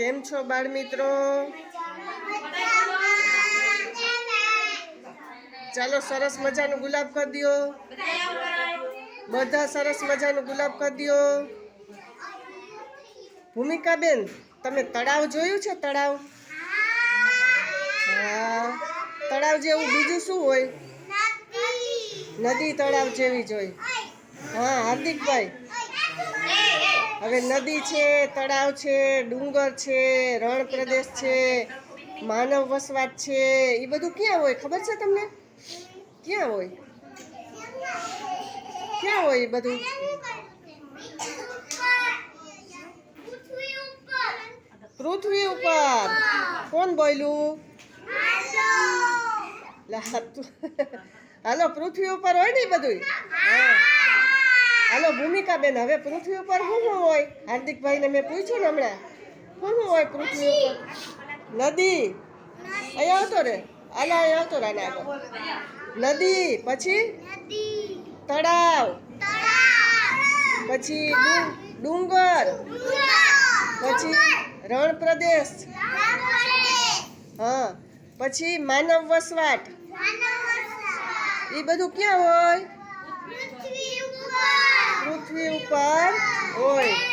કેમ છો બાળ મિત્રો ચાલો સરસ મજાનું ગુલાબ કરી દો. બધા સરસ મજાનું ગુલાબ કરી દો. ભૂમિકાબેન તમે તળાવ જોયું છે તળાવ? હા. તળાવ જેવું બીજું શું હોય? નદી. તળાવ જેવી જોઈ હા હાર્દિકભાઈ. હવે નદી છે તળાવ છે ડુંગર છે રણ પ્રદેશ છે માનવ વસવાટ છે એ બધું ક્યાં હોય? ખબર છે તમને? ક્યાં હોય? ક્યાં હોય એ બધું? પૃથ્વી ઉપર. કોણ બોલ્યું હાલો. પૃથ્વી ઉપર હોય ને બધું હા. હાલો ભૂમિકા બેન હવે પૃથ્વી ઉપર શું શું હોય? હાર્દિકભાઈને મેં પૂછ્યું ને હમણાં. શું શું હોય પૃથ્વી ઉપર? નદી. અહીંયા આવતો રે. હાલો અહીંયા આવતો રે આના આગળ નદી પછી? તળાવ. પછી ડુંગર. પછી રણ પ્રદેશ. હા. પછી માનવ વસવાટ. એ બધું ક્યાં હોય? પૃથ્વી ઉપર હોય